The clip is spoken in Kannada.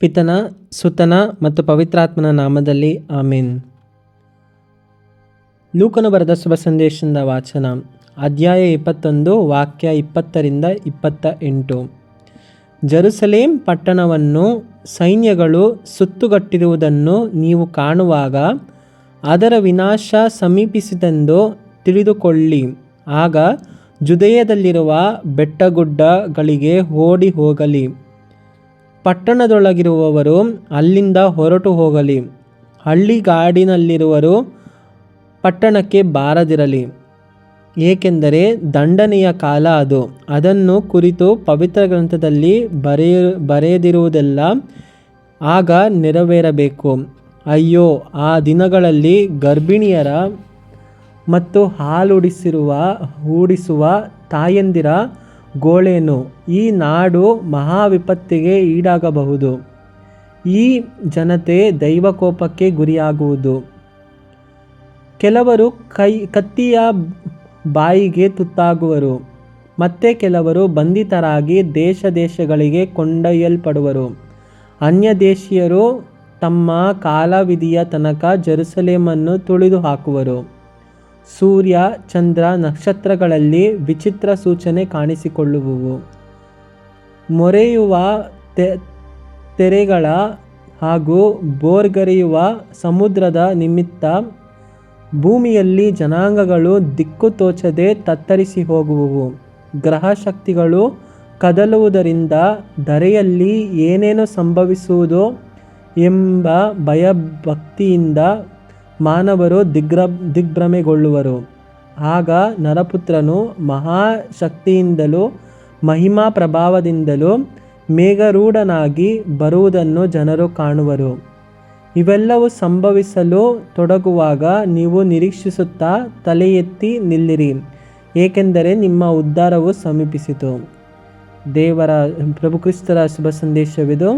ಪಿತನ, ಸುತನ ಮತ್ತು ಪವಿತ್ರಾತ್ಮನ ನಾಮದಲ್ಲಿ ಆಮೇನ್. ಲೂಕನು ಬರೆದ ಶುಭ ಸಂದೇಶದ ವಾಚನ. ಅಧ್ಯಾಯ ಇಪ್ಪತ್ತೊಂದು, ವಾಕ್ಯ ಇಪ್ಪತ್ತರಿಂದ ಇಪ್ಪತ್ತ ಎಂಟು ಜರುಸಲೇಮ್ ಪಟ್ಟಣವನ್ನು ಸೈನ್ಯಗಳು ಸುತ್ತುಗಟ್ಟಿರುವುದನ್ನು ನೀವು ಕಾಣುವಾಗ ಅದರ ವಿನಾಶ ಸಮೀಪಿಸಿದೆಂದು ತಿಳಿದುಕೊಳ್ಳಿ. ಆಗ ಜುದಯದಲ್ಲಿರುವ ಬೆಟ್ಟಗುಡ್ಡಗಳಿಗೆ ಓಡಿ ಹೋಗಲಿ. ಪಟ್ಟಣದೊಳಗಿರುವವರು ಅಲ್ಲಿಂದ ಹೊರಟು ಹೋಗಲಿ. ಹಳ್ಳಿಗಾಡಿನಲ್ಲಿರುವರು ಪಟ್ಟಣಕ್ಕೆ ಬಾರದಿರಲಿ. ಏಕೆಂದರೆ ದಂಡನೆಯ ಕಾಲ ಅದು. ಅದನ್ನು ಕುರಿತು ಪವಿತ್ರ ಗ್ರಂಥದಲ್ಲಿ ಬರೆಯ, ಬರೆಯದಿರುವುದೆಲ್ಲ ಆಗ ನೆರವೇರಬೇಕು. ಅಯ್ಯೋ, ಆ ದಿನಗಳಲ್ಲಿ ಗರ್ಭಿಣಿಯರ ಮತ್ತು ಹಾಲುಡಿಸಿರುವ, ಹೂಡಿಸುವ ತಾಯಂದಿರ ಗೋಳೇನು? ಈ ನಾಡು ಮಹಾವಿಪತ್ತಿಗೆ ಈಡಾಗಬಹುದು. ಈ ಜನತೆ ದೈವಕೋಪಕ್ಕೆ ಗುರಿಯಾಗುವುದು. ಕೆಲವರು ಕೈ, ಕತ್ತಿಯ ಬಾಯಿಗೆ ತುತ್ತಾಗುವರು. ಮತ್ತೆ ಕೆಲವರು ಬಂಧಿತರಾಗಿ ದೇಶ ದೇಶಗಳಿಗೆ ಕೊಂಡೊಯ್ಯಲ್ಪಡುವರು. ಅನ್ಯ ದೇಶೀಯರು ತಮ್ಮ ಕಾಲವಿಧಿಯ ತನಕ ಜೆರುಸಲೇಮನ್ನು ತುಳಿದು ಹಾಕುವರು ಸೂರ್ಯ, ಚಂದ್ರ ನಕ್ಷತ್ರಗಳಲ್ಲಿ ವಿಚಿತ್ರ ಸೂಚನೆ ಕಾಣಿಸಿಕೊಳ್ಳುವುವು. ಮೊರೆಯುವ ತೆರೆಗಳ ಹಾಗೂ ಬೋರ್ಗರೆಯುವ ಸಮುದ್ರದ ನಿಮಿತ್ತ ಭೂಮಿಯಲ್ಲಿ ಜನಾಂಗಗಳು ದಿಕ್ಕು ತೋಚದೆ ತತ್ತರಿಸಿ ಹೋಗುವುವು. ಗ್ರಹ ಶಕ್ತಿಗಳು ಕದಲುವುದರಿಂದ ಧರೆಯಲ್ಲಿ ಏನೇನು ಸಂಭವಿಸುವುದೋ ಎಂಬ ಭಯಭಕ್ತಿಯಿಂದ ಮಾನವರು ದಿಗ್ರ, ದಿಗ್ಭ್ರಮೆಗೊಳ್ಳುವರು. ಆಗ ನರಪುತ್ರನು ಮಹಾಶಕ್ತಿಯಿಂದಲೂ ಮಹಿಮಾ ಪ್ರಭಾವದಿಂದಲೂ ಮೇಘರೂಢನಾಗಿ ಬರುವುದನ್ನು ಜನರು ಕಾಣುವರು. ಇವೆಲ್ಲವೂ ಸಂಭವಿಸಲು ತೊಡಗುವಾಗ ನೀವು ನಿರೀಕ್ಷಿಸುತ್ತಾ ತಲೆ ಎತ್ತಿ ನಿಲ್ಲಿರಿ, ಏಕೆಂದರೆ ನಿಮ್ಮ ಉದ್ಧಾರವು ಸಮೀಪಿಸಿತು. ದೇವರ ಪ್ರಭುಕ್ರಿಸ್ತರ ಶುಭ ಸಂದೇಶವಿದು.